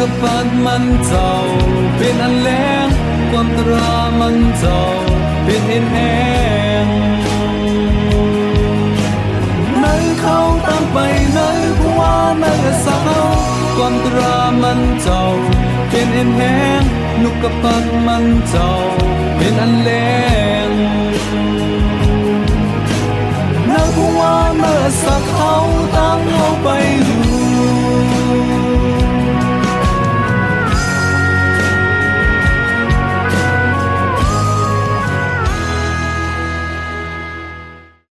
กับปันมันเจ้าเป็นอันแรงความตรามันเจ้าเป็นเห็นแหงในเขาตั้งไปในผู้ว่าในสาวความตรามันเจ้าเป็นเห็นแหงนุกกับปันมันเจ้าเป็นอันแรงนผู้ว่าในสักเขาตั้งเอาไปดู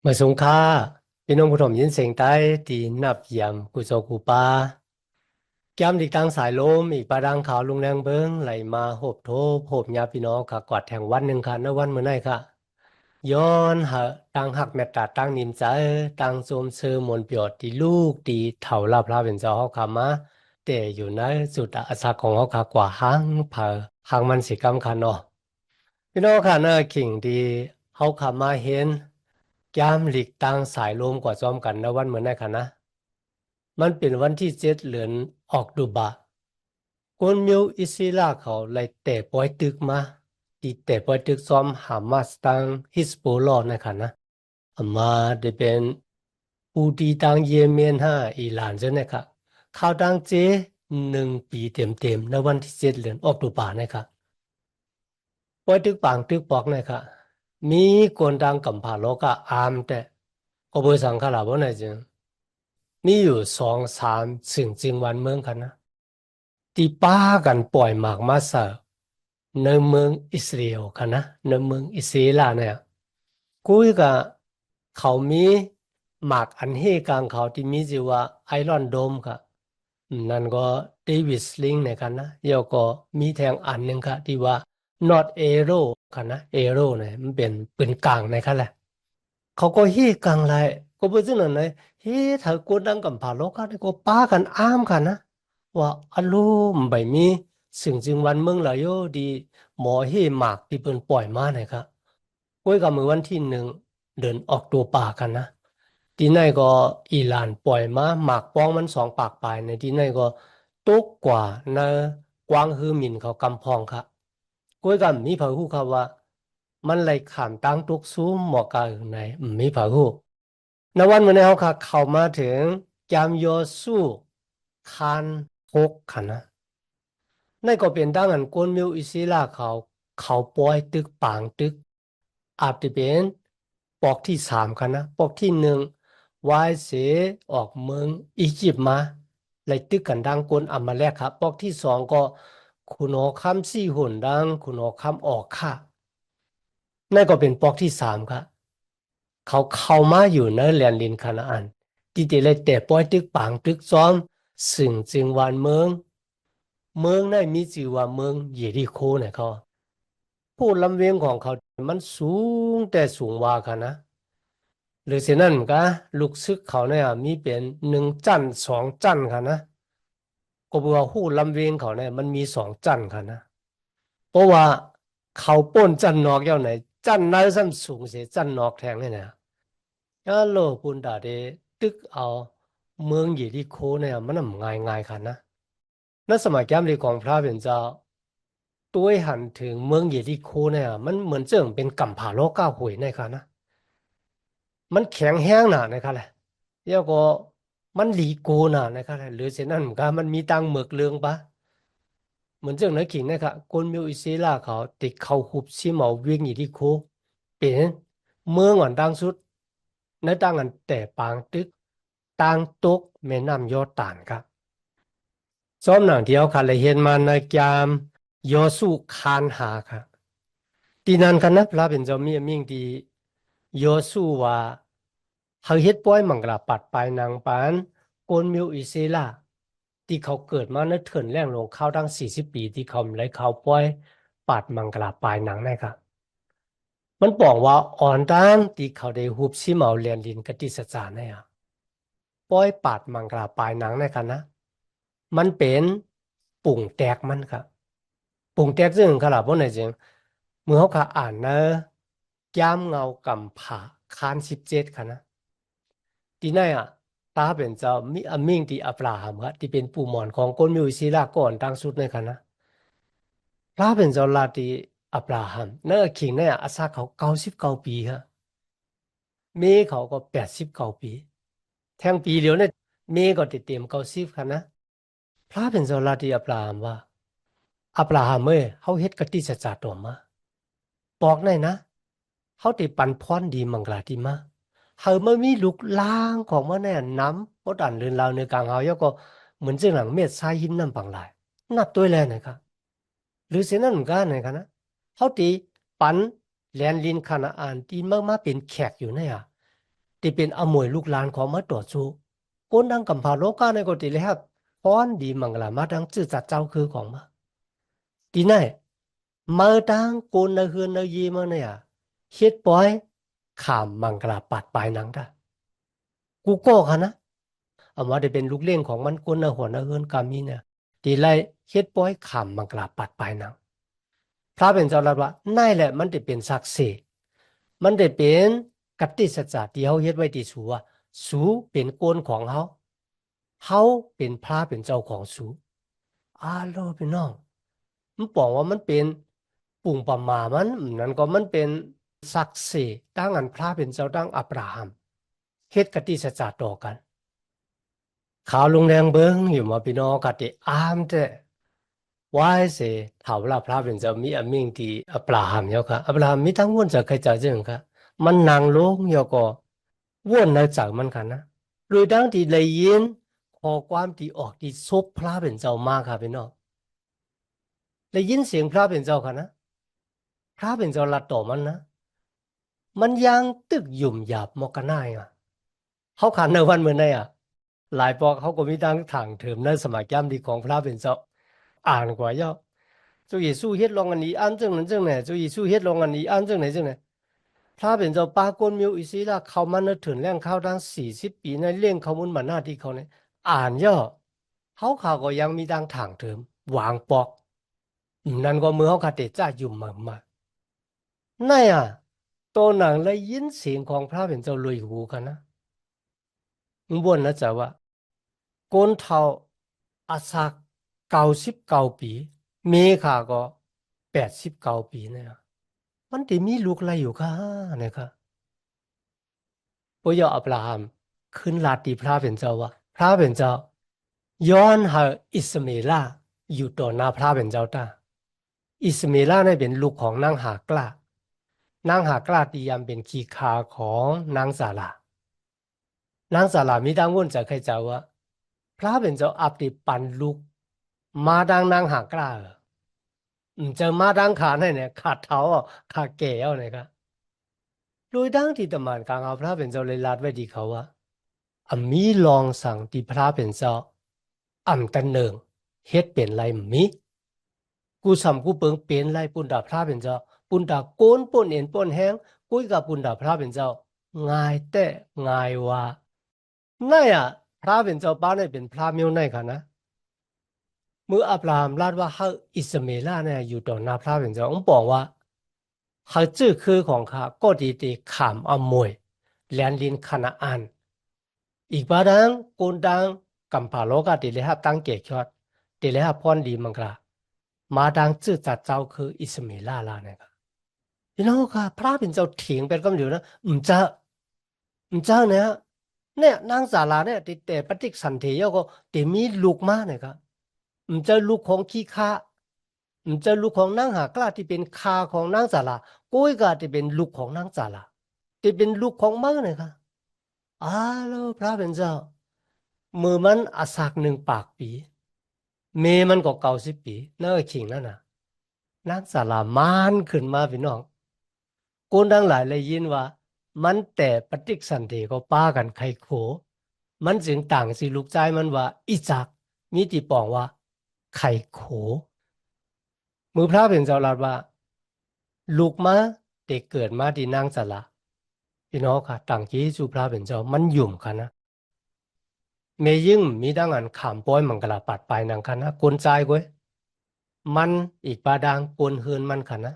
มื่อสงค่าพี่น้องผู้ชมยินเสียงใต้ตีนับเยี่ยมกุโจกูปาแก้มดิกทางสายลมอีกปาดังขาวลุงแรงเบิงไหลมาโหบโทบโหบยาพี่น้องค่ะกอดแห่งวันหนึ่งค่ะในวันเมื่อไหร่ค่ะ ย้อนหาตังหักแม่ตาตั้งนิมใจตั้งโสมเซอมนเปียดที่ลูกตีเถ่าลาพระเป็นเจ้าเฮาค่ะมาแต่อยู่ในสุดอาสาของเฮาค่ะกว่าหังเผอหังมันสิกรรมค่ะเนาะพี่น้องค่ะเนอคิงที่เฮาค่ะมาเห็น ยามหลีกต่างสายลมกว่าซ้อมกันนะวันเหมือนได้ค่ะนะ มันเป็นวันที่เจ็ดเหลือนออกดูบะคนมิวอิสราเขาเลยเตะปอยตึกมาตีเตะปอยตึกซ้อมหามาสตังฮิสโบลอนะคะนะมาได้เป็นอูดีตังเยเมนฮะอิหร่านเจ้านะคะข่าวดังเจหนึ่งปีเต็มๆในวันที่เจ็ดเหลือนออกดูบะนะคะปอยตึกปางตึกปอกนะคะ มีคนดังกำพร้าโลกะอามแต่ก็บ่สังขารบ่นะจึงมีอยู่สองสามสิ่งจริงวันเมืองกันนะที่ป้ากันปล่อยหมากมาเสอในเมืองอิสราเอลกันนะในเมืองอิสราเอลเนี่ยกุยก็เขามีหมากอันเฮกางเขาที่มีชื่อว่าไอรอนโดมค่ะนั่นก็เดวิดสลิงเนี่ยกันนะแล้วก็มีแทงอันหนึ่งค่ะที่ว่า not arrow ค่ะนะ arrow เนี่ยมันเป็นปืนกลางในะครับแหละเขาก็เฮกลางเลยก็เป็นซึ่งนั่นเลยเฮ้ถ้ากดดังกับผาโลกาเนี่ก็ป้ากันอ้ามค่ะนะว่าอารมณ์ใบมีสิ่งจึงวันเมืองละโยดี หมอเฮหมากที่เปิ้นปล่อยมาเนี่ยครับก้อยกับมือวันที่หนึ่งเดินออกตัวป่ากันนะที่ไหนก็อิหร่านปล่อยมาหมากป้องมันสองปากปลายในที่ไหนก็ตกกว่าในกวางฮือหมินเขากำพองครับ ก้อยกันมีเผาหูครับว่า มันไหลขามตั้งตุกซูมหมอกาอื่นไหนมมีเผาหูในวันวันนี้เขาค่ะเข้ามาถึงจามโยสู้คานหกค่ะนะนั่นก็เป็นดังอันกวนมิวอิศิลาเขา เขาปล่อยตึกปางตึก อาจจะเป็นปอกที่สามค่ะนะปอกที่หนึ่งวายเสออกเมืองอียิปต์มาไลตึกกันดังกวนอามาแลกครับปอกที่สองก็ คุณหอกคำสี่หุ่นดัง คุณหอกคำออกค่ะนั่นก็เป็นปอกที่สามครับเขาเข้ามาอยู่ในแลนดินคานาอันที่จเลยแต่ปล่อยตึกปางตึกซ้อมซึ่งจึงวานเมือง เมืองนั้นมีชื่อว่าเมืองเยริโคเนี่ยเขาผู้ลำเวียงของเขา มันสูงแต่สูงว่าค่ะนะ หรือเช่นนั้นก็ลูกซึกเขาเนี่ยมีเป็นหนึ่งจันสองจันค่ะนะ ก็บอกว่าหู้ลำเวงเขาเนี่ยมันมีสองจันค่ะนะเพราะว่าเขาป้นจันนอกเย้าไหนจันนั้นซ้ำสูงเสียจันนอกแทงเนี่ยนะยาโลปุนดาเดตึกเอาเมืองเยริโคเนี่ย มันน่ะง่ายง่ายค่ะนะในสมัยแก้มลีของพระเป็นเจ้าตัวหันถึงเมืองเยริโคเนี่ยมันเหมือนเจิงเป็นกำผาโลกก้าหวยในค่ะนะมันแข็งแห้งหนานครับแหละแล้วก็ มันหลีโกหนานะครับหรือเช่นนั้นเหมือนกันมันมีตังหมึกเรืองปะเหมือนเจ้าหน้าขิงนะครับคนมิวอิสราเขาติดเขาหุบชิเมาเวียงอีที่โคเป็นเมืองอันดังสุดในตั้งอันแต่ปางตึกตั้งตกแม่น้ำยอร์ดานครับซ้อมหนังเดียวค่ะเลยเห็นมาในยามยอสุคานหาครับตีนันกันนะพระเป็นเจ้ามีมิ่งดีโยสูว่า เขาเฮ็ดป้อยมังกลาปัดปลายนางปานโกนมิวอิเซล่าที่เขาเกิดมาในเถินแรงลงเข้าทั้ง40ปีที่เขาไหลเขาป้อยปัดมังกลาปลายนางนะครับมันบอกว่าอ่อนตามที่เขาได้หุบชิเมาเรียนลินกติสจารเนี่ยป้อยปัดมังกลาปลายนางนะครับนะ มันเป็นปุ่งแตกมันครับปุ่งแตกซึ่งขลาดบ่ไหนจริงเมื่อเขาค่ะอ่านเนะย่ามเงากำผาคานสิบเจ็ดค่ะนะ ทีไหนอะพระเป็นเจ้ามีอมิงที่อับราฮัมครับที่เป็นปู่หมอนของคนมีอิสราก่อนตั้งสุดในคณะพระเป็นเจ้าลาที่อับราฮัมนั่นขิงเนี่ยอาศักเขาเก้าสิบเก้าปีครับเมเขาก็แปดสิบเก้าปี แทงปีเดียวเนี่ยเมก็ติดเต็มเก้าสิบค่ะนะพระเป็นเจ้าลาที่อับราฮัมว่าอับราฮัมเอ้ยเขาเฮ็ดกติสัจจะต่อมาบอกหน่อยนะเขาติปันพรดีมังกลาที่มา เ还าไม่มีลูก但人า呢ของมันแน่因那帮来，那对ตั个，เรือนเขาเยอะก็เหมือนเสียหินั่นกัไหรือเส้นกันนะเฮาตีปันแลนลินขณะอ่านตีมากๆเป็นแขกอยู่เนี่ยตีเป็นอมวยลูกหลานของมาตรวจสู้กนดังกัมพาโลกาในกติเลยครับ้อนดีมังลามาดังจื้อจัดเจ้าคือของมาตีไหนมาดังกนในเฮือนในยีมาเนี่ยเฮ็ดปอย มาได้เป็นลูกเลี้ยงของมันกวนหัวในเฮือนกามีเนี่ยตีไล่เฮ็ดป้อยขามมังกลาปัดปลายนังพระเป็นเจ้าลัดว่านั่นแหละมันได้เป็นศักดิ์ศรีมันได้เป็นกติสัจจะที่เฮาเฮ็ดไว้ที่สูว่าสูเป็นโกนของเฮาเฮาเป็นพระเป็นเจ้าของสูอาโลพี่น้องมันบอกว่ามันเป็นปุ่งประมามันนั่นก็มันเป็น ศักดิ์ศรีตั้งอันพระเป็นเจ้าตั้งอับราฮัมเฮ็ดกติสจจะต่อกัน ข่าวลงแรงเบิ้งอยู่มาพี่น้องกติอามแต่ว่าเสถาว่าพระเป็นเจ้ามีอมิงที่อับราฮัมเยอะค่ะอับราฮัมมีทั้งวนจากใครจากเจ้าค่ะมันนางลงเยอะก็ว่นในจากมันค่ะนะโดยดังที่เลยยินขอความที่ออกที่ซบพระเป็นเจ้ามากค่ะพี่น้องได้ยินเสียงพระเป็นเจ้าค่ะนะพระเป็นเจ้าลัดต่อมันนะ มันยังตึกยุ่มหยาบมอกัน่ายอะเขาขานในวันเหมือนไงอะ หลายปอกเขาก็มีตั้งถังเถิมในสมัยย่ำดีของพระเป็นเจ้าอ่านกว่าเจ้าจุยสู้เฮ็ดลองอันนี้อันจังนั้นจังไหนจุยสู้เฮ็ดลองอันนี้อันจังไหนจังไหนพระเป็นเจ้าปากนมิวอิสิละเขามันนึกถึงเรื่องข้าวทั้งสี่สิบปีในเรื่องเขามุนมาหน้าที่เขาเนี่ยอ่านย่อเขาข่าวก็ยังมีตั้งถังเถิมวางปอกนั่นก็มือเขาขาดเจ้ายุ่มมากมานั่นอะ ตัวหนังเลยยินเสียงของพระเป็นเจ้าลุยหูกันนะมึงบ่นนะจ๊ะว่าโกนเท่าอาศักเก้าสิบเก้าปี เมขาก็แปดสิบเก้าปีเนี่ยมันจะมีลูกอะไรอยู่ค่ะนะครับพระยาอับราฮัมขึ้นลาตีพระเป็นเจ้าว่าพระเป็นเจ้า ย้อนหาอิสเมลาอยู่ต่อหน้าพระเป็นเจ้าตาอิสเมลาเนี่ยเป็นลูกของนางหากล้า นางหากล้าตียามเป็นขีขาของนางสาลานางสาลามีดังวุ่นจากใครเจ้าว่า พระเป็นเจ้าอับติปันลูกมาดังนางหากล้าเอออืมจอมาดังขาเนี่ยเนี่ยขาดเท้าอะขาแก่เอาเนี่ยครับโดยดังที่ตมานกลางเอาพระเป็นเจ้าเลยลาดไว้ดีเขาว่าอมีลองสั่งที่พระเป็นเจ้าอ่ำตันเนิงเฮ็ดเป็นไรมีกูสำกูเปิงเป็นไรปุณดาพระเป็นเจ้า ปุณดาโกนป่นเอ็นป่นแห้งกุยกับปุณดาพระเป็นเจ้าง่ายแต่ง่ายว่านั่นอะพระเป็นเจ้าป้าเนี่ยเป็นพระเมียวในค่ะนะเมื่ออับรามลาดว่าเขาอิสเมล่าเนี่ยอยู่ต่อหน้าพระเป็นเจ้าองบอกว่าเขาจื้อคือของข้าก็ดีดีขามอมวยแลนลินคานาอันอีกบ้าดังกูนดังกัมพาโลกาติเลหับตั้งเกชอดติเลหับพรดีมังกลามาดังจื้อจัดเจ้าคืออิสเมล่าลาเนี่ยค่ะ พระเป็นเจ้าเถียงเป็นก็ไม่อยู่นะอืมจะอืมจะเนี่ยเนี่ยนางสาลาเนี่ยติดแต่ปฏิสันเทยก็ติมีลูกมาเนี่ยครับมันจะลูกของขี้ข้ามันจะลูกของนางหากล้าที่เป็นคาของนางสาลากุ้ยก็ที่เป็นลูกของนางสาลาที่เป็นลูกของมังเนี่ยค่ะอ้าวพระเป็นเจ้ามือมันอาศักหนึ่งปากปี เมมันก็เก่าสิบปีนั่นก็ขิงนั่นน่ะนางสาลามานขึ้นมาพี่น้อง คนทั้งหลายเลยยินว่า มันแต่ปฏิสันเทก็ป้ากันใครโข มันจึงต่างสิลูกใจมันว่าอีจักมีที่ปองว่าไข่โข มือพระเป็นเจ้าลาดว่า ลูกมาเด็กเกิดมาที่นางสละพี่น้องค่ะต่างจีสุพระเป็นเจ้ามันยุ่มกันนะเมยิ่งมีดังอันขามป้อยมังกลาปัดไปนางคันนะกวนใจก้ยมันอีกปาดังกวนเฮือนมันคันนะ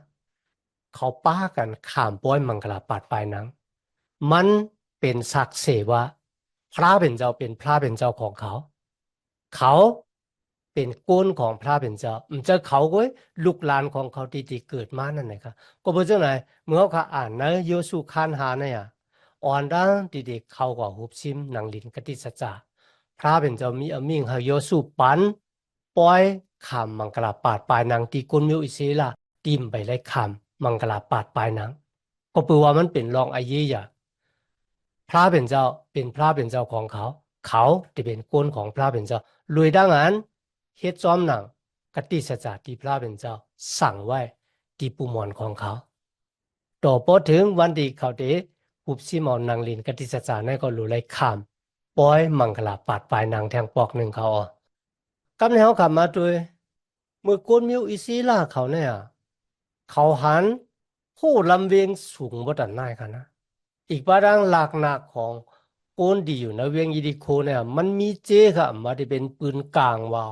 เขาป้ากันขามป้อยมังกลาปัดไปนางมันเป็นศักดิ์เสว่าพระเป็นเจ้าเป็นพระเป็นเจ้าของเขา เขาเป็นก้นของพระเป็นเจ้ามันจะเขาก็ลูกหลานของเขาที่ที่เกิดมานั่นนครับก็เพราะฉะนั้นเมื่อเขาอ่านในโยสุคานหาเนี่ยอ่อนดังที่เด็กเขาก็หุบซิมหนังลินกติสัจจะพระเป็นเจ้ามีอมิงให้โยสุปันปล่อยคำมังกลาปาดปลายนางที่ก้นมิวอิสิละติมไปไล่คำ มังกลาปาดปลายนางก็แปลว่ามันเป็นรองอาเยียพระเป็นเจ้าเป็นพระเป็นเจ้าของเขา เขาที่เป็นก้นของพระเป็นเจ้าลุยดังนั้นเฮ็ดซ้อมหนังกติสัจจะที่พระเป็นเจ้า สั่งไว้ที่ปุมอนของเขา ต่อพอถึงวันที่เขาเดหุบซิมอนนางลินกติสัจจะนั่นก็รู้เลยคำปล่อยมังคลาปาดปลายนางแทงปอกหนึ่งเขาอะกำเนิดเขาขับมาด้วยเมื่อก้นมิวอิซีล่าเขาเนี่ย เขาหันผู้ลำเวียงสูงบ่ดันได้กันนะอีกประดังหลักหนักของโกนดีอยู่ในเวียงยีดิโคเนี่ยมันมีเจค่ะมาที่เป็นปืนกลางว่า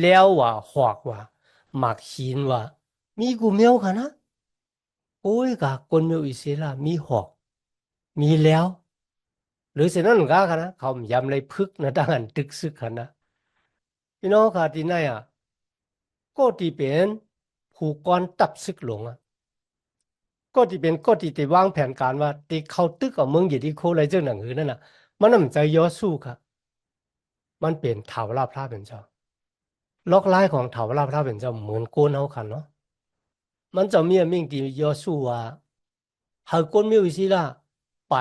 แล้วว่าหอกว่าหมากหินว่ามีกูเมียวค่ะนะโอ้ยกะคนเมียวอิสระมีหอก มีแล้ว หรือเสนั้นก็ค่ะนะเขายำเลยพึกนะดังอันตึกซึกค่ะนะพี่น้องค่ะที่ไหนอะก็ที่เป็น ผู้กรตับซึกหลงอะก็ที่เป็นก็ที่ที่วางแผนการว่าที่เขาตึกเอาเมืองอยู่ที่โคอะไรเจ้าหนังหือนั่นน่ะ มันน่ะมันจะย่อสู้ครับมันเป็นเถาลาพระเป็นเจ้าล็อกไล่ของเถาลาพระเป็นเจ้าเหมือนโกนเอาคันเนาะมันจะมีมิ่งที่ย่อสู้ว่าหากคนมีวิสิละไป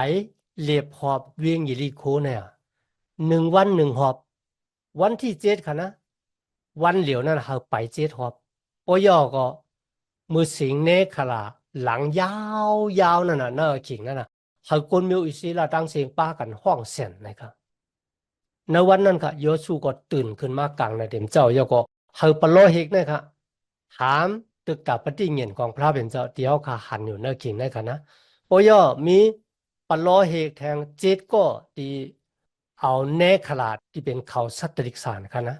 เลียบหอบเวียงอยู่ที่โคเนี่ยหนึ่งวันหนึ่งหอบ วันที่เจ็ดค่ะนะ วันเหลียวนั่นเขาไปเจ็ดหอบ โอยอก็มือสิงเนคลาหลังยาวยาวนั่นน่ะเนอขิงนั่นน่ะเขาคนมิวอิสิลาตั้งเสียงป้ากันห้องเสียนนะครับในวันนั้นค่ะโยชูก็ตื่นขึ้นมากลางในเต็มเจ้าโยก็เขาปโลหิกนะครับถามตึกกับปฏิเงียนของพระเป็นเจ้าเดียวค่ะหันอยู่เนอขิงนะครับนะโอยอมีปโลหิกแทงเจ็ดก็ที่เอาเนคลาที่เป็นเขาสัตติกสารค่ะนะ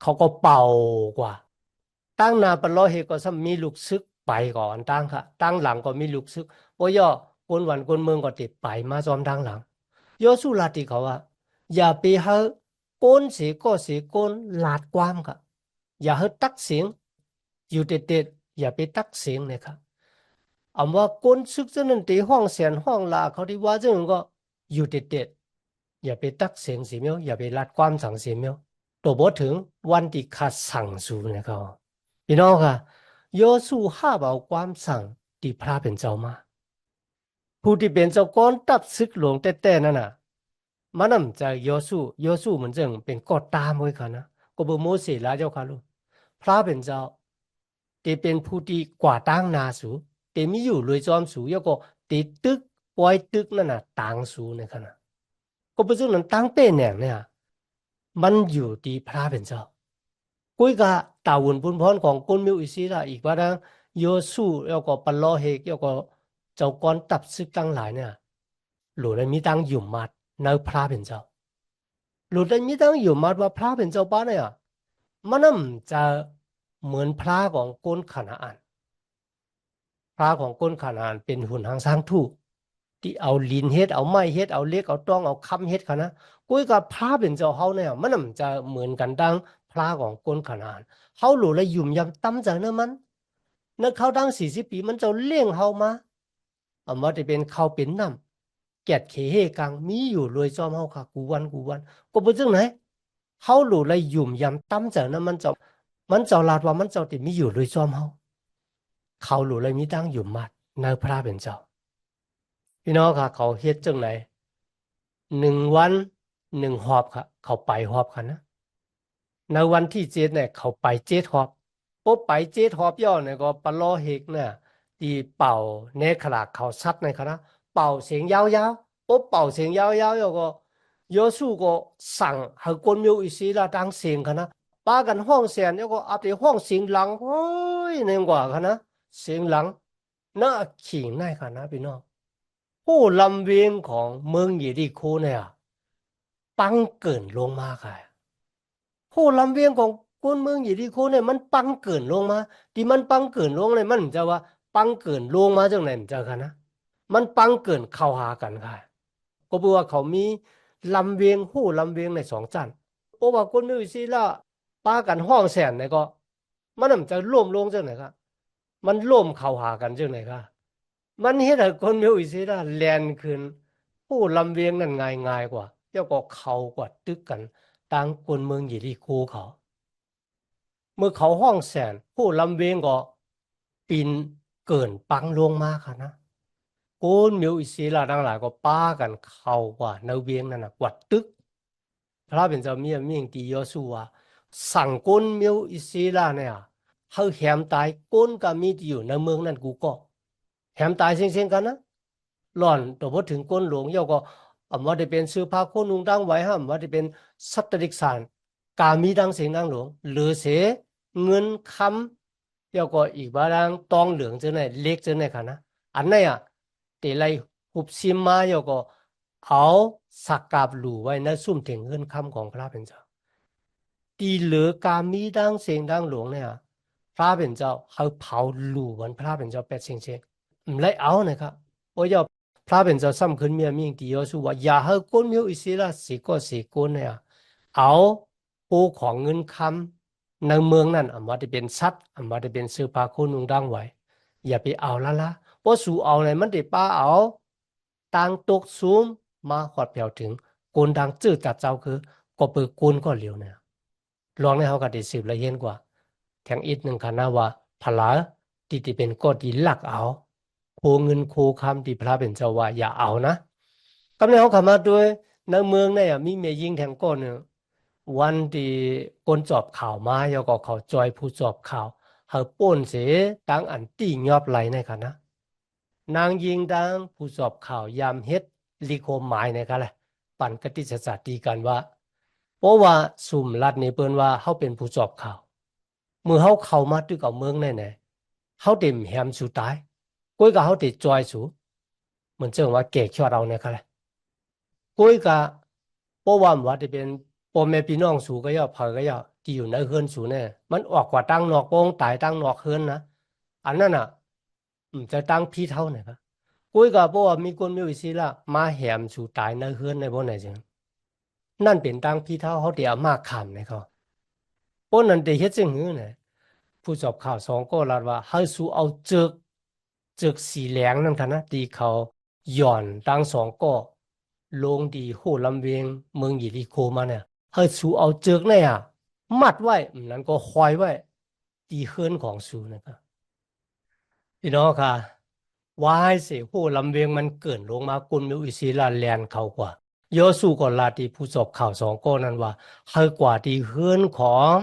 เขาก็เป่ากว่า ตั้งนาปลอเฮก็ซ้ำมีลูกซึกไปก่อนตั้งค่ะ ตั้งหลังก็มีลูกซึกโอ้ย่อคนวันคนเมืองก็ติดไปมาจอมตั้งหลังโยสุลาติเขาว่าอย่าไปให้ก้นเสียก็เสียก้นลาดความค่ะ อย่าให้ตักเสียง อยู่เด็ดๆอย่าไปตักเสียงนะครับอำว่าก้นซึกจะนั่นตีห้องเสียนห้องลาเขาที่ว่าจะนั้นก็อยู่เด็ดๆอย่าไปตักเสียงเสียเมียวอย่าไปลาดความสั่งเสียเมียวตัวบถึงวันที่ขาดสั่งสูนะครับ พี่น้องค่ะโยสุห้าเบาความสั่งที่พระเป็นเจ้ามาผู้ที่เป็นเจ้าก้อนตับซึกหลงแต่ๆนั่นน่ะมันนำจากโยสุโยสุมันจึงเป็นกอดตามไว้ค่ะนะก็บ่โมเสลาเจ้าค่ะลูกพระเป็นเจ้าที่เป็นผู้ที่กว่าตั้งนาสูที่มีอยู่รวยจอมสูแล้วก็ที่ตึกปล่อยตึกนั่นน่ะต่างสูนะครับนะก็เป็นซึ่งนั้นตั้งเป็นแหน่งเนี่ยมันอยู่ที่พระเป็นเจ้า กุยกะตาวุ่นพุนพรของกุนมิวอิสิละอีกว่าดังโยสู้แล้วก็ปลอเฮกแล้วก็เจ้ากอนตับซึกตั้งหลายเนี่ยหลุดได้มีตั้งอยู่มัดในพระเป็นเจ้าหลุดได้มีตั้งอยู่มัดว่าพระเป็นเจ้าป้าเนี่ยมันน่จะเหมือนพระของกุนขนาอันพระของกุนขนาอันเป็นหุ่นหางสร้างถูกที่เอาลินเฮ็ดเอาไม้เฮ็ดเอาเล็กเอาต้องเอาคำเฮ็ดค่ะนะกุ้ยกับพระเป็นเจ้าเฮาเนี่ยมันน่จะเหมือนกันดัง พระของก้นขนาดเขาหลุเลยยุ่มยำตั้มจากนั้นมันนั่นเขาดังสี่สิบปีมันจะเลี้ยงเขามาเอามาจะเป็นเขาเป็นน้ำแกดเขเฮกังมีอยู่รวยจอมเขาค่ะกูวันกูวันก็เป็นจังไหนเขาหลุเลยยุ่มยำตั้มจากนั้นมันจะมันจะลาดว่ามันจะติมีอยู่รวยจอมเขาเขาหลุเลยมีตั้งอยู่มัดในพระเป็นเจ้า พี่น้องค่ะ เขาเฮ็ดจังไหนหนึ่งวันหนึ่งหอบค่ะ เขาไปหอบค่ะนะ ในวันที่เจ็ดเนี่ยเขาไปเจ็ดหอบปุ๊บไปเจ็ดหอบย่อเนี่ยก็ปลอเฮกเนี่ยตีเป่าเนขลาเขาซัดในคณะเป่าเสียงยาวๆปุ๊บเป่าเสียงยาวๆแล้วก็โยสุก็สั่งให้คนมิวอิสิลาดังเสียงคณะป้ากันห้องเสียงแล้วก็เอาไปห้องเสียงหลังโอ้ยเนี่ยกว่าคณะเสียงหลังน่าขิงในคณะพี่น้องผู้ลำเวียงของเมืองเยริโคเนี่ยปังเกินลงมาค่ะ ผู้ลำเวียงของคนเมืองอยู่ที่โคเนี่ยมันปังเกินลงมา ที่มันปังเกินลงเลยมันจะว่าปังเกินลงมาจังไหนมันจะกันนะมันปังเกินเข้าหากันค่ะก็เพราว่าเขามีลำเวียงหู้ลำเวียงในสองจันเพราะว่าคนเมีวิสีละป้ากันห้องแสนเนี่ยก็ มันน่นจะล่มลงจังไหนครับมันล่มเข้าหากันจังไหนครับมันเฮ็ดให้คนเมีวิสีละแลนขึ้นหู้ลำเวียงนั่นง่ายง่ายกว่าเจ้าก็เข้ากว่าตึกกัน ต่างคนเมืองอยู่ที่คูเขาเมื่อเขาห้องแสนผู้ลำเวงก็ปีนเกินปังลงมาค่ะนะโกนมิวอิศิลาทั้งหลายก็ป้ากันเข้าว่าในเวียงนั่นน่ะว่าตึก พระเป็นเจ้าเมียมิ่งตียอสู้ว่าสั่งโกนมิวอิศิลาเนี่ยเฮาแหมตายโกนก็มีอยู่ในเมืองนั่นกูก็แหมตายเซ็งๆกันนะหล่อนตัวพอถึงก้นหลวงเยาก็ อำว่าได้เป็นซื้อผ้าโคนุงดังไว้ห้ามว่าได้เป็นสัตติกสารกามีดังเสียงดังหลวง หรือเสเงินคำแล้วก็อีกบาดังตองเหลืองเจังไหนเล็กจังไหนค่ะนะอันนั้นอะเตไลหุบซิมมาแล้วก็เอาสักกาบหลู่ไว้ในซุ่มถึงเงินคำของพระเป็นเจ้าตีเหลือกามีดังเสียงดังหลวงเนี่ยพระเป็นเจ้าเขาเผาหลู่วันพระเป็นเจ้าแปดเชิงเชิงไม่ไล่เอานะครับเพราะว่าพระเป็นเจ้าซ้ำขึ้นเมีย มิ่งตียอสู้ว่าอย่าให้ก้นมิวอิสิละสิก็สิก้นเนี่ยเอาผู้ของเงินคำในเมืองนั่นอำว่าจะเป็นสัตว์อำว่าจะเป็นเสื้อผ้าคนนุงดังไว้ อย่าไปเอาละละเพราะสู่เอาเลยมันได้ป้าเอาต่างตกสูงมาขอดเปียวถึงโกนดังจืดจัดเจ้าคือก็เปิดโกนก็เหลียวเนี่ยลองในเขาก็ได้สืบละเอียดกว่าแทงอีกหนึ่งคันนะว่าพลาที่ที่เป็นก็ดีหลักเอา คเงินโคคำที่พระเป็นเจ้าว่าอย่าเอานะกำเนิดเขาขามาด้วยในเมืองเนี่ยมีเมียยิงแทงก้นเนี่ยวันที่คนจอบข่าวมาแล้วก็เขาจอยผู้จอบข่าวเขาป่นเสตั้งอันตียอบไหลในค่ะนะนางยิงดังผู้จอบข่าวยามเฮ็ดลิโคมหมายในค่ะแหละปั่นกติศาสตร์ตีกันว่าเพราะว่าสุ่มรัดในเปิ้นว่าเฮาเป็นผู้จอบข่าวเมื่อเฮาเข้ามาตึกเอาเมืองแน่ๆเฮาเต็มแฮมสู่ตาย ก้อยก็เฮาติจอยสูเหมือนเจังว่าเกกชอดเอาในค่ะแหละก้อยก็เพราะว่าว่าจะเป็นพ่อแม่พี่น้องสูก็ย่าเผยก็ย่าที่อยู่ในเฮือนสูเนี่ยมันออกกว่าตั้งนอกโปงตายตั้งนอกเฮือนนะอันนั้นน่ะจะตั้งพี่เท่าไหนครับกุ้ยก็บอกว่ามีคนมีวิสิละมาแหมสูตายในเฮือนในบ่ไหนจังนั่นเป็นตั้งพี่เท่าเขาเดียวมากขำนะเขาพวกนั้นได้เฮ็ดจังหือเนี่ยผู้สอบข่าวสองก็ลาดว่าให้สูเอาเจึก จึกสีแหลงนั่นค่ะนะที่เขาหย่อนตั้งสองก็ลงดีโหลำเวียงเมืองยีริโคมาเนี่ยให้สูเอาเจือกเนี่ยมัดไว้นั้นก็คอยไว้ตีเฮือนของสูนะครับพี่น้องค่ะวายเสียผู้ลำเวียงมันเกินลงมากุลมิวอิศิลาแลนเขากว่าโยสูก็ลาที่ผู้สอบข่าวสองก็นั้นว่าให้กว่าที่เฮือนของ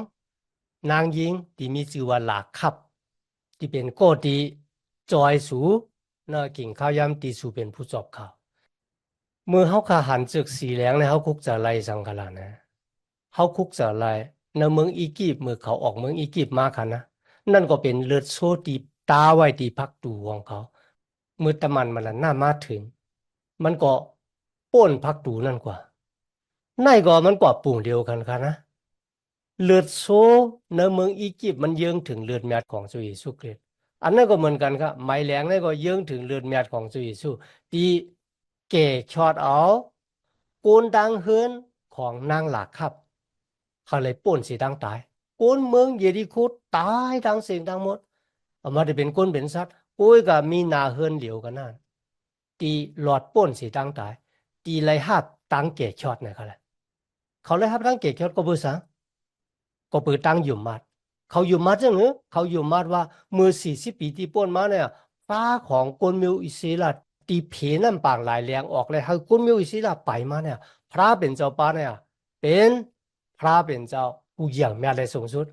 นางยิงที่มีชื่อว่าหลากขับ ที่เป็นโกตี จอยสูน่ากิ่งข้าวยำตีสูเป็นผู้สอบข่าวเมื่อเขาขาหันจึกสีแหลงในเขาคุกจะไลสังกลานะเขาคุกจะไลในเมืองอียิปต์เมื่อเขาออกเมืองอียิปต์มาค่ะนะนั่นก็เป็นเลือดโซตีตาไว้ที่พักตูของเขาเมื่อตะมันมันน่ามาถึง มันก็ป้นพักตูนั่นกว่าในก็มันกว่าปุ่งเดียวกันค่ะนะเลือดโซในเมืองอียิปต์มันเยื้องถึงเลือดแมดของพระเยซูคริต อันนั้นก็เหมือนกันครับไม้แหลงนั่นก็ยื้องถึงเลือดแมดของพระเยซูที่เก่ชอตเอากูนดังเฮือนของนางหลักครับเขาเลยป่นสีดังตายกูนเมืองเยริโคตายดังสียงดังหมดเอามาได้เป็นก้นเป็นสัตว์โอ้ยก็มีนาเฮือนเหลียวกันนั่นตีหลอดป่นสีดังตายตีเลยหับตังเก่ชอตเนี่ยเขาเลยเขาเลยหับตังเก่ชอตก็บื่อสังก็ปิดตังอยู่มัด เขาอยู่มัดจังเหรอเขาอยู่มัดว่าเมื่อสี่สิบปีที่ป่นมาเนี่ยฟ้าของกนมิวอิสราตีเพนั่นปางหลายแรงออกเลยให้กุนมิวอิสิลาไปมาเนี่ย พระเป็นเจ้าป้าเนี่ย เป็นพระเป็นเจ้าผู้อย่างแม่เลยสูงสุด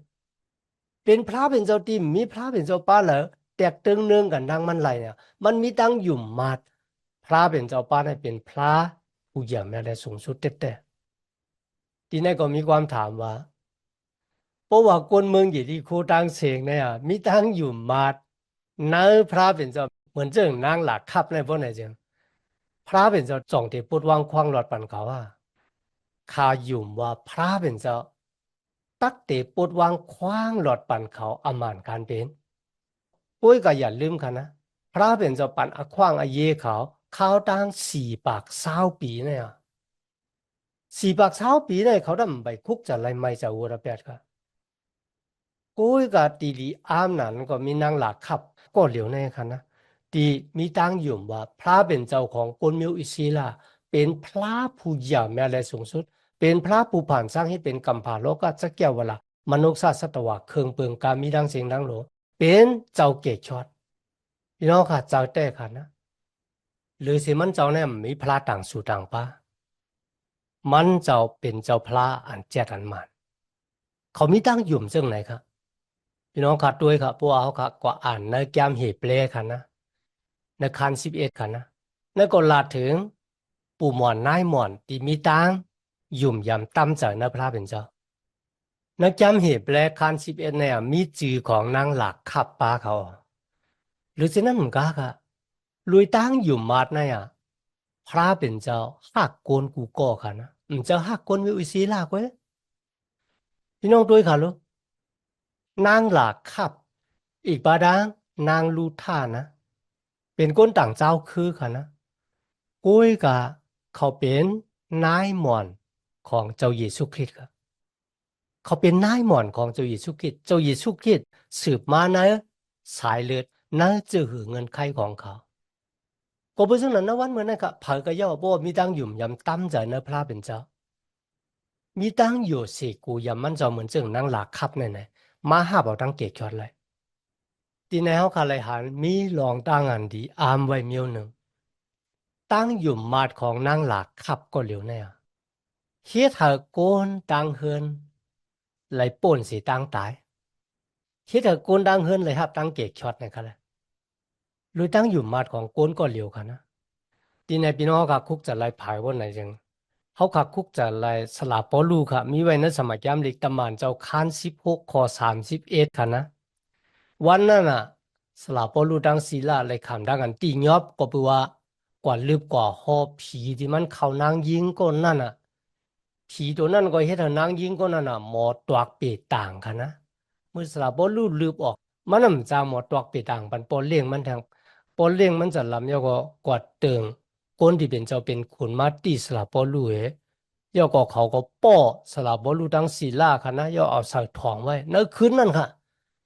เป็นพระเป็นเจ้าตีมีพระเป็นเจ้าป้าเหรอแตกตึงเนืองกันดังมันไหลเนี่ย มันมีตั้งหยุ่มาดพระเป็นเจ้าป้าเนี่ยเป็นพระผู้อย่างแม่เลยสูงสุดเต้ๆทีนี้ก็มีความถามว่า เพราะว่าคนเมืองอยู่ที่โคตังเสงเนี่ยมีตั้งหยุ่มมาดนพระเป็นเจ้าเหมือนเจ้านางหลักขับในพวกไหนจังพระเป็นเจ้าจ่องที่พูดวางควางหลอดปันเขาว่าข้ายุ่มว่าพระเป็นเจ้าตักเตพูดวางควางหลอดปันเขาอามานการเป็นปุ้ยก็อย่าลืมค่ะนะพระเป็นเจ้าปันอควางอเยเขาเขาตั้งสี่ปากเศร้าปีเนี่ยสี่ปากเช้าปีเนี่ยเขาดำไปคุกจะไรไม่จะวัวระเบียดค่ะ กุ้ยกับตีดีอามนั้นก็มีนางหลักขับก็เหลียวในค่ะนะตีมีตั้งยู่ว่าพระเป็นเจ้าของกลมิวอิศิลาเป็นพระผู้ใหญ่แม่และสูงสุด เป็นพระผู้ผ่านสร้างให้เป็นกัมพาโลกจะเกี่ยวเวลามนุษย์ศาสตวะเครื่องเปลืองการมีดังเสียงดังโหลเป็นเจ้าเกศชอดพี่น้องค่ะเจ้าแต่ค่ะนะหรือสิมันเจ้าเนี่ยมีพระต่างสู่ต่างป้ามันเจ้าเป็นเจ้าพระอันเจ็ดอันมันเขามีตั้งยู่มซึ่งไหนครับ พี่น้องขัดด้วยครับพวกเขาครับก็อ่านในแกมเหตุเปลค่ะนะในคันสิบเอ็ดค่ะนะในก็ลาดถึง ปู่หมอนนายหมอนที่มีตังยุ่มยำตั้มใจนะพระเป็นเจ้าในแกมเหตุเปลคันสิบเอ็ดเนี่ยมีจือของนางหลักขับปลาเขา หรือสินั้นมันก็ค่ะลุยตั้งยุ่มมาดเนี่ยพระเป็นเจ้าหักโกนกูก่อค่ะนะอืมเจ้าหักโกนวิวสีลากไว้พี่น้องด้วยค่ะลูก นางหลากขับ อีกบาดางนางลูท่านะ เป็นก้นต่างเจ้าคือค่ะนะกุ้ยกะเขาเป็นนายหมอนของเจ้าเยซูคริสต์ครับเขาเป็นนายหมอนของเจ้าเยซูคริสต์เจ้าเยซูคริสต์สืบมาในสายเลือดในจือหือเงินไขของเขาก็เพราะฉะนั้นนะวันเมื่อนั้นก็เผยก็ย่อบ่มีตั้งอยู่ยำตั้มใจนะพระเป็นเจ้ามีตั้งอยู่สิกูยำมันเจ้าเหมือนเจึงนั่งหลักคับเนี่ยนะ มาหาเอาตั้งเกจอดเลยทีในเขาคาเลยหันมีลองตั้งอันดีอามไว้เมียวหนึ่งตั้งอยู่มาดของนั่งหลักคับก็เหลียวเนี่ยเฮ็ดให้โกนตั้งเฮือนไหลป่นสิตั้งตายเฮ็ดให้โกนตั้งเฮือนเลยครับตั้งเกจชอดเนี่ยครับเลยหรือตั้งอยู่มาดของโกนก็เหลียวค่ะนะทีในพี่น้องค่ะคุกจะไล่ผายวันไหนจัง เขาค่ะคุกจะไล่สลาปอลูค่ะ มีไว้ในสมัยยามเล็กตำมานเจ้าคานสิบหกข้อสามสิบเอ็ดค่ะนะ วันนั้นน่ะ สลาปอลูดังศีลาเลยขำดังกันตียอบก็แปลว่ากว่าลืบกว่าหอผีที่มันเข้านางยิงก็นั่นน่ะผีตัวนั้นก็เฮ็ดให้นางยิงก็นั่นน่ะหมอตวักเปต่างค่ะนะเมื่อสลาปอลูลืบออก มันนำจาหมอตวักเปต่างปันปอเลี้ยงมันทางปอเลี้ยงมันจะลำยก็กวาดเติง ก้นที่เป็นเจ้าเป็นขุนมาตีสลาปอลูเอยก็เขาก็ป้อสลาปอลูดังศีล่าค่ะนะย่อเอาใส่ทองไว้ในคืนนั้นค่ะ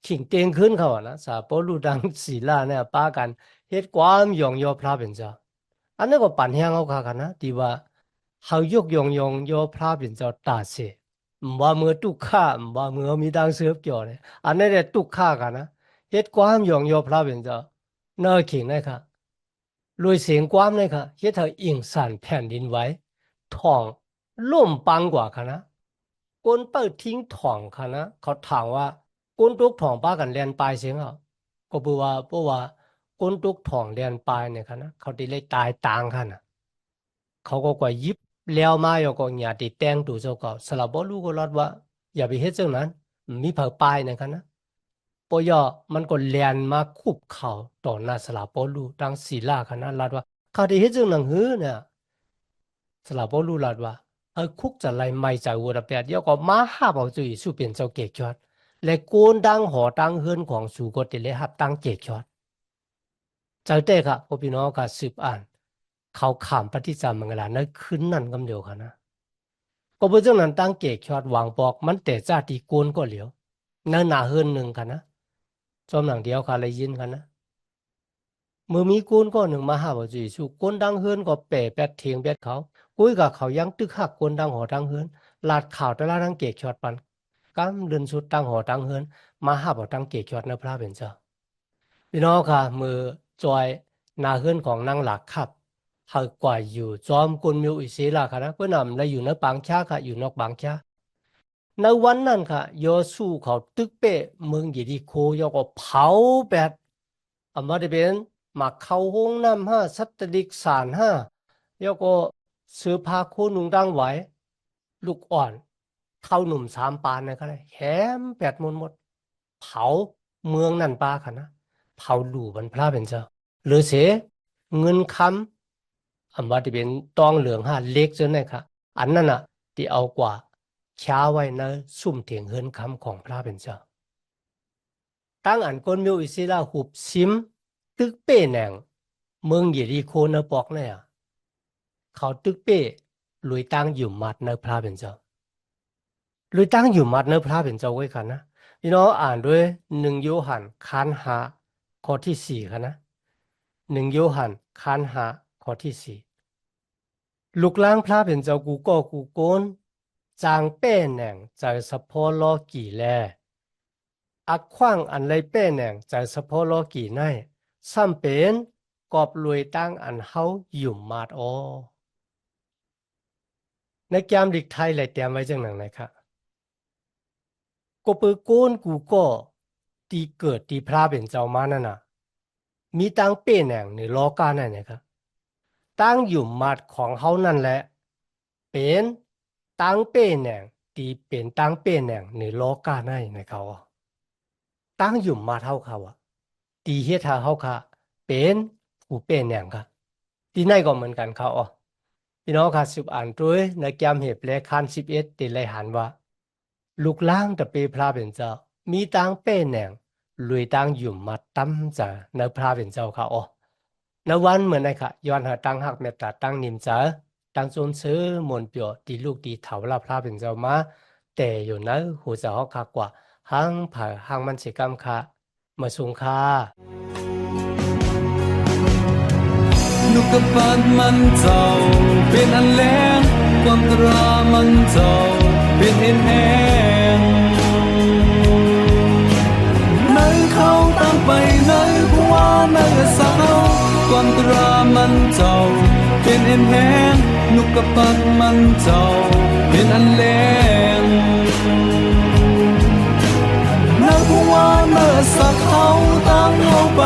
ขิงเตียงขึ้นเขาอะนะสลาปอลูดังศีล่าเนี่ยป้ากันเฮ็ดความยองยอพระเป็นเจ้าอันนั้นก็ปั่นแห้งเอาค่ะกันนะที่ว่าเขายกยองยองยอพระเป็นเจ้าตาเสบ่าเมื่อตุกข้าบ่าเมื่อมีดังเสือบเกี่ยวเลยอันนั้นแหละตุกข้ากันนะเฮ็ดความยองยอพระเป็นเจ้าเนอขิงนะคะ รวยเสียงความเลยค่ะเฮ็ดให้อิงสันแผ่นดินไหวถ่องล่มปังกว่าค่ะนะกนเปิดทิ้งถ่องค่ะนะเขาถามว่ากนตุกถ่องป้ากันเรียนปลายเสียงอะก็บอกว่าเพราะว่ากนตุกถ่องเรียนปลายเนี่ยค่ะนะเขาได้เลยตายต่างค่ะนะเขาก็กว่ายิบแล้วมาอยู่ก็อย่าติดแต่งตัวเจ้าก็สลับบ่รู้ก็รอดว่า อย่าไปเฮ็ดจังนั้นมีเผาปลายเนี่ยค่ะนะ ปอยอมันก็เลียนมาคุบเข่าต่อหน้าสลาปอลูตั้งศีลาคณะลาดว่าเขาได้เฮ็ดจังหนังหือเนี่ยสลาปอลูลาดว่าเออคุกจะไล่ไม่ใจวัวระเปียดเดี๋ยวก็มาหาเอาจุยสู้เป็นเจ้าเกกยอดและโกนดังหอดังเฮือนของสู่ก็ติเลยหับตั้งเกกยอดใจเต้ค่ะพ่อพี่น้องก็สืบอ่าน เขาขามปฏิจามังกลาในคืนนั้นกำเดียวค่ะนะก็เพราะฉะนั้นตั้งเกกยอดวางบอกมันแต่จ้าตีโกนก็เหลียวนั่นหนาเฮือนหนึ่งค่ะนะ จอมหลังเดียวค่ะเลยยินกันนะเมื่อมีกูนก็หนึ่งมาหาว่าจีสุกนดังเฮือนก็เปะแปดเทียงแปดเขากุ้ยกับเขายังตึกหักกูนดังหอดังเฮือนลาดข่าวแต่ละดังเกกชอดปันกำเดินสุดดังหอดังเฮือนมาหาว่าดังเกกชอดนะพระเป็นเจ้าพี่น้องค่ะ มือจอยนาเฮือนของนางหลักขับหากกว่าอยู่จอมกุนมิวอิศิลาค่ะนะเพื่อนำและอยู่ในบางชาค่ะอยู่นอกบางชา ในวันนั้นค่ะโยสูเขาตึกเป้เมืองยีริโคยก็เผาแบบอมาได้เป็นมาเข้าห้องน้ำห้าสัตดิกสารห้ายก็เสื้อผ้าโคนุงดังไหวลูกอ่อนเท่าหนุ่มสามปานนะครับแหมแปดมนหมด เผาเมืองนั่นปาค่ะนะเผาหลู่บรรพระเป็นเจ้าหรือเสเงินคำอันว่าที่เป็นตองเหลืองห้าเล็กจนนะครับอันนั้นอะ ที่เอากว่า ช้าไว้ในซุ่มเถียงเฮินคำของพระเป็นเจ้า ตั้งอันก้นมิวอิศิลาหุบซิม ตึกเป้แหนงเมืองเยริโคนะปอกเนี่ยเขาตึกเป้ลุยตั้งอยู่มัดในพระเป็นเจ้าลุยตั้งอยู่มัดในพระเป็นเจ้าไว้กันนะพี่น้องอ่านด้วยหนึ่งโยหันคันหาข้อที่สี่กันนะหนึ่งโยหันคันหาข้อที่สี่ลูกล้างพระเป็นเจ้ากูก็กูโกน จางเป้แหน่งใจสะพอลอกี่แลอักขว้างอันไรเป้แหน่งใจสะพอลอกี่ในซ้ำเป็นกอบรวยตั้งอันเฮาหยุ่มาดออในแกมดิกไทยเลยเตรียมไว้จังหนังนครับก็เปิดโกนกูก็ตีเกิดตีพระเป็นเจ้ามานั่นน่ะ มีตั้งเป้แหน่งในโลกานั่นนะครับตั้งหยุ่มมาดของเฮานั่นแหละ เป็น ตั้งเป้แหน่งตีเป็นตั้งเป้แหน่งในโลกานั่นนะครับตั้งอยู่มาเท่าเขาอะตีเฮ็ดหาเขาค่ะเป็นผู้เป็นอย่างค่ะตีไหนก็เหมือนกันเขาอ๋อพี่น้องค่ะสิบอ่านด้วยในแกมเห็บและคันสิบเอ็ดตีเลยหันว่า ลูกล่างตะเปพระเป็นเจ้า มีตั้งเป็นแหน่งลุยตั้งอยู่มาตั้มจะในพระเป็นเจ้าค่ะอ๋อในวันเหมือนไงค่ะย้อนหาตั้งหักเมตตาตังนิมจ้งจนซื้อมนต์เปียวตีลูกตีเถาลาพระ เป็นเจ้ามาแต่อยู่นั้นหูจะฮอคักว่าหังผ่าหังมันสิกรรมค่ะมาสูงค่ะนุกกบปันมันเจ้าเป็นอันแรงความตรามันเจ้าเป็นเอ็นแหงในเขาตั้งไปในผัวในสาวความตรามันเจ้าเป็นเอ็นแหง นุกกบปันมันเจ้าเป็นอันแรงนักว่าเมื่อสักเขาตั้งเอาไป